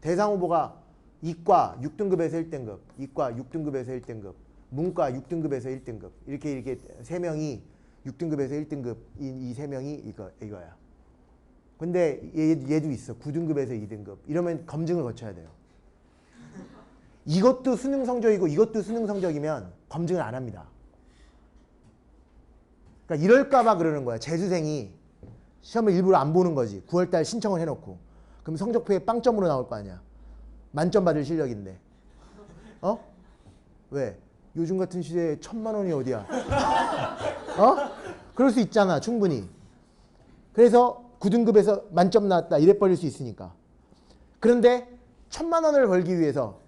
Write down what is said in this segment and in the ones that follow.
대상 후보가 이과 6등급에서 1등급, 이과 6등급에서 1등급, 문과 6등급에서 1등급 이렇게 이렇게 세 명이 6등급에서 1등급 이세 명이 이거 이거야. 근데 얘, 얘도 있어 9등급에서 2등급 이러면 검증을 거쳐야 돼요. 이것도 수능 성적이고 이것도 수능 성적이면 검증을 안 합니다. 그러니까 이럴까 봐 그러는 거야. 재수생이 시험을 일부러 안 보는 거지. 9월달 신청을 해놓고 그럼 성적표에 빵점으로 나올 거 아니야. 만점 받을 실력인데. 어? 왜? 요즘 같은 시대에 천만 원이 어디야? 어? 그럴 수 있잖아, 충분히. 그래서 9등급에서 만점 나왔다 이래 버릴 수 있으니까. 그런데 천만 원을 벌기 위해서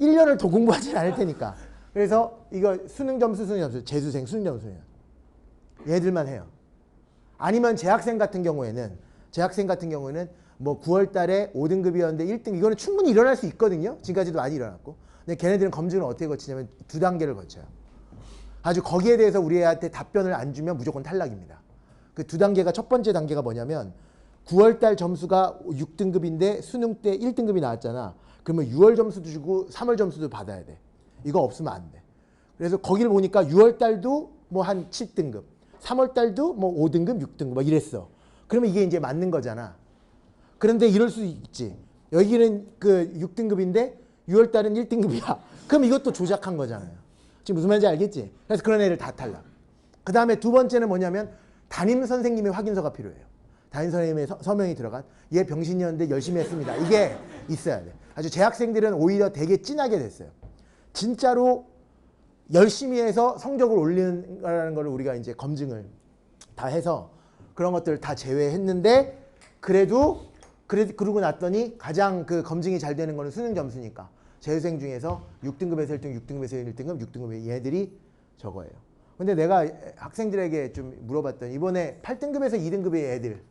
1년을 더 공부하진 않을 테니까. 그래서 이거 수능 점수, 수능 점수, 재수생 수능 점수예요. 얘들만 해요. 아니면 재학생 같은 경우에는 재학생 같은 경우에는 뭐 9월 달에 5등급이었는데 1등 이거는 충분히 일어날 수 있거든요. 지금까지도 많이 일어났고. 근데 걔네들은 검증을 어떻게 거치냐면 두 단계를 거쳐요. 아주 거기에 대해서 우리 애한테 답변을 안 주면 무조건 탈락입니다. 그 두 단계가 첫 번째 단계가 뭐냐면 9월 달 점수가 6등급인데 수능 때 1등급이 나왔잖아. 그러면 6월 점수도 주고 3월 점수도 받아야 돼. 이거 없으면 안 돼. 그래서 거기를 보니까 6월 달도 뭐 한 7등급, 3월 달도 뭐 5등급, 6등급 막 이랬어. 그러면 이게 이제 맞는 거잖아. 그런데 이럴 수 있지. 여기는 그 6등급인데 6월 달은 1등급이야. 그럼 이것도 조작한 거잖아요. 지금 무슨 말인지 알겠지? 그래서 그런 애를 다 탈락. 그 다음에 두 번째는 뭐냐면 담임 선생님의 확인서가 필요해요. 담임 선생님의 서, 서명이 들어간 얘 병신이었는데 열심히 했습니다. 이게 있어야 돼. 아주 재학생들은 오히려 되게 진하게 됐어요. 진짜로 열심히 해서 성적을 올리는 거라는 걸 우리가 이제 검증을 다 해서 그런 것들을 다 제외했는데 그래도 그래 그러고 났더니 가장 그 검증이 잘 되는 거는 수능 점수니까 재수생 중에서 6등급에서 1등, 6등급에서 1등급, 6등급 얘들이 저거예요. 근데 내가 학생들에게 좀 물어봤더니 이번에 8등급에서 2등급의 애들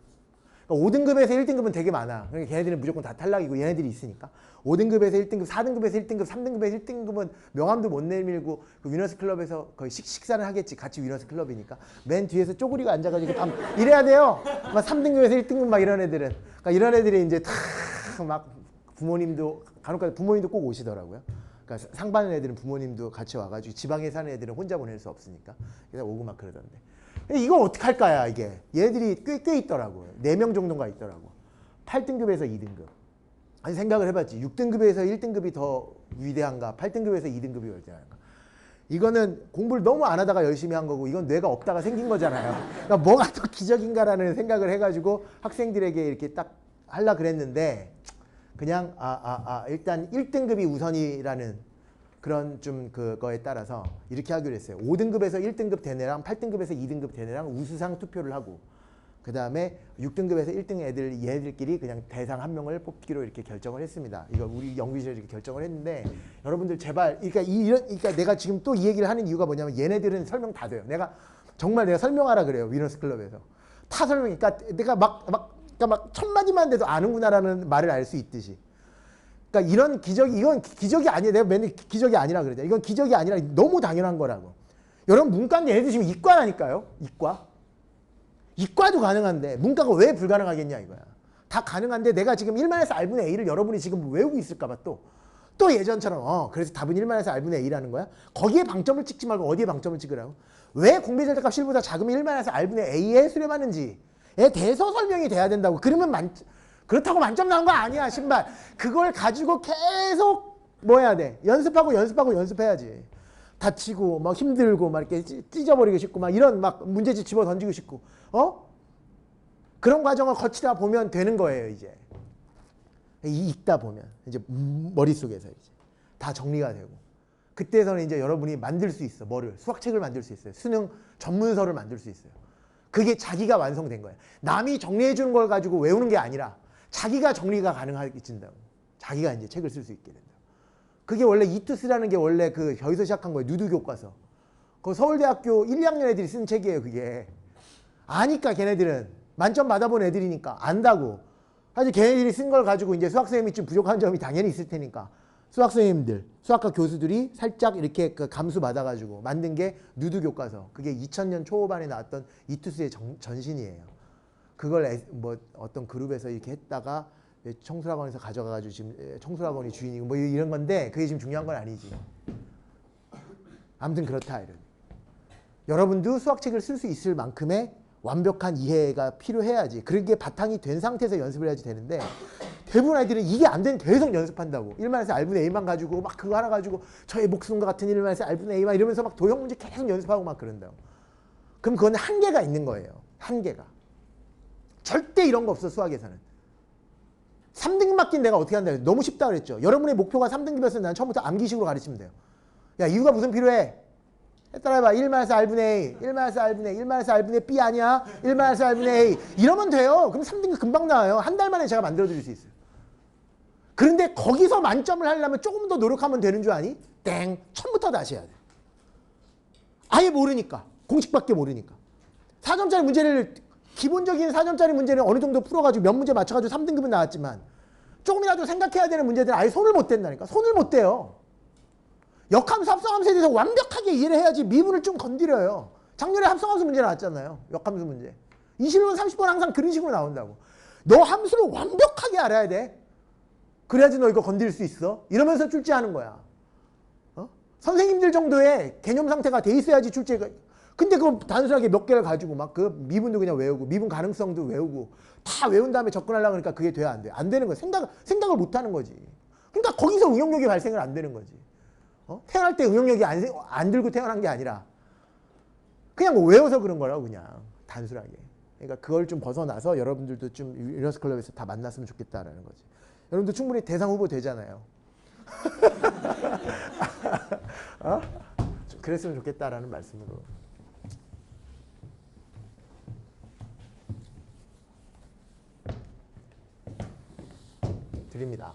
그러니까 5등급에서 1등급은 되게 많아. 그러니까 걔네들은 무조건 다 탈락이고 얘네들이 있으니까. 5등급에서 1등급, 4등급에서 1등급, 3등급에서 1등급은 명함도 못 내밀고 그 위너스 클럽에서 거의 식, 식사를 하겠지. 같이 위너스 클럽이니까. 맨 뒤에서 쪼그리고 앉아가지고 밤 이래야 돼요. 막 3등급에서 1등급 막 이런 애들은. 그러니까 이런 애들이 이제 탁막 부모님도 간혹가다 부모님도 꼭 오시더라고요. 그러니까 상 받는 애들은 부모님도 같이 와가지고 지방에 사는 애들은 혼자 보낼 수 없으니까 그래서 오고 막 그러던데. 이걸 어떻게 할까야 이게 얘들이 꽤, 꽤 있더라고요. 4명 정도가 있더라고. 8등급에서 2등급. 아니 생각을 해봤지. 6등급에서 1등급이 더 위대한가? 8등급에서 2등급이 위대한가? 이거는 공부를 너무 안 하다가 열심히 한 거고 이건 뇌가 없다가 생긴 거잖아요. 그러니까 뭐가 더 기적인가라는 생각을 해가지고 학생들에게 이렇게 딱 하려 그랬는데 그냥 아 아 아 일단 1등급이 우선이라는 그런 좀 그거에 따라서 이렇게 하기로 했어요. 5등급에서 1등급 되네랑 8등급에서 2등급 되네랑 우수상 투표를 하고 그 다음에 6등급에서 1등 애들 얘들끼리 그냥 대상 한 명을 뽑기로 이렇게 결정을 했습니다. 이거 우리 연구실에서 이렇게 결정을 했는데 여러분들 제발 그러니까 이- 이런 그러니까 내가 지금 또 이 얘기를 하는 이유가 뭐냐면 얘네들은 설명 다 돼요. 내가 정말 내가 설명하라 그래요. 위너스 클럽에서 타 설명 그러니까 내가 막막 그러니까 막첫 마디만 돼도 아는구나라는 말을 알 수 있듯이 그러니까 이런 기적이 이건 기적이 아니에요. 내가 맨날 기- 기적이 아니라 그러잖아. 이건 기적이 아니라 너무 당연한 거라고. 여러분 문과인데 얘네들 지금 이과라니까요. 이과. 이과도 가능한데 문과가 왜 불가능하겠냐 이거야. 다 가능한데 내가 지금 1만에서 R분의 A를 여러분이 지금 외우고 있을까 봐 또. 또 예전처럼 어 그래서 답은 1만에서 R분의 A라는 거야? 거기에 방점을 찍지 말고 어디에 방점을 찍으라고? 왜 공배절대값 실보다 작으면 1만에서 R분의 A에 수렴하는지에 대해서 설명이 돼야 된다고. 그러면 만 그렇다고 만점 나온 거 아니야 신발. 그걸 가지고 계속 뭐 해야 돼? 연습하고 연습하고 연습해야지. 다치고 막 힘들고 막 이렇게 찢- 찢어버리고 싶고 막 이런 막 문제집 집어 던지고 싶고 어? 그런 과정을 거치다 보면 되는 거예요 이제 이- 읽다 보면 이제 음, 머릿속에서 이제 다 정리가 되고 그때서는 이제 여러분이 만들 수 있어 뭐를 수학책을 만들 수 있어요 수능 전문서를 만들 수 있어요 그게 자기가 완성된 거예요 남이 정리해 주는 걸 가지고 외우는 게 아니라 자기가 정리가 가능해진다고 자기가 이제 책을 쓸 수 있게 된다 그게 원래 이투스라는 게 원래 그 거기서 시작한 거예요. 누드 교과서. 그 서울대학교 1, 2학년 애들이 쓴 책이에요. 그게. 아니까 걔네들은 만점 받아본 애들이니까 안다고. 사실 걔네들이 쓴 걸 가지고 이제 수학 선생님이 좀 부족한 점이 당연히 있을 테니까 수학 선생님들, 수학과 교수들이 살짝 이렇게 그 감수 받아가지고 만든 게 누드 교과서. 그게 2000년 초반에 나왔던 이투스의 정- 전신이에요. 그걸 애- 뭐 어떤 그룹에서 이렇게 했다가 왜 청술학원에서 가져가가지고 지금 예, 청술학원이 주인이고 뭐 이런 건데 그게 지금 중요한 건 아니지. 아무튼 그렇다 이런. 여러분도 수학책을 쓸 수 있을 만큼의 완벽한 이해가 필요해야지. 그게 바탕이 된 상태에서 연습을 해야지 되는데 대부분 아이들은 이게 안 되면 계속 연습한다고. 1만에서 R분의 A만 가지고 막 그거 하나 가지고 저의 목숨과 같은 1만에서 R분의 A만 이러면서 막 도형 문제 계속 연습하고 막 그런다고. 그럼 그건 한계가 있는 거예요. 한계가. 절대 이런 거 없어 수학에서는. 3등급 맞긴 내가 어떻게 한다. 너무 쉽다 그랬죠. 여러분의 목표가 3등급이었으면 난 처음부터 암기식으로 가르치면 돼요. 야 이유가 무슨 필요해? 따라해봐. 1마이너스 R분의 A, 1마이너스 R분의 A, 1마이너스 R분의 B 아니야? 1마이너스 R분의 A. 이러면 돼요. 그럼 3등급 금방 나와요. 한 달 만에 제가 만들어 드릴 수 있어요. 그런데 거기서 만점을 하려면 조금 더 노력하면 되는 줄 아니? 땡. 처음부터 다시 해야 돼. 아예 모르니까. 공식밖에 모르니까. 4점짜리 문제를 기본적인 4점짜리 문제는 어느 정도 풀어가지고 몇 문제 맞춰가지고 3등급은 나왔지만 조금이라도 생각해야 되는 문제들은 아예 손을 못 댄다니까. 손을 못 대요. 역함수, 합성함수에 대해서 완벽하게 이해를 해야지 미분을 좀 건드려요. 작년에 합성함수 문제 나왔잖아요. 역함수 문제. 20번, 30번 항상 그런 식으로 나온다고. 너 함수를 완벽하게 알아야 돼. 그래야지 너 이거 건드릴 수 있어. 이러면서 출제하는 거야. 어? 선생님들 정도의 개념 상태가 돼 있어야지 출제가. 근데 그거 단순하게 몇 개를 가지고 막 그 미분도 그냥 외우고 미분 가능성도 외우고 다 외운 다음에 접근하려고 하니까 그게 돼야 안 돼. 안 되는 거야. 생각, 생각을 못 하는 거지. 그러니까 거기서 응용력이 발생을 안 되는 거지. 어? 태어날 때 응용력이 안, 생- 안 들고 태어난 게 아니라 그냥 뭐 외워서 그런 거라고 그냥 단순하게. 그러니까 그걸 좀 벗어나서 여러분들도 좀 유니버스 클럽에서 다 만났으면 좋겠다라는 거지. 여러분도 충분히 대상 후보 되잖아요. 어? 좀 그랬으면 좋겠다라는 말씀으로. 드립니다.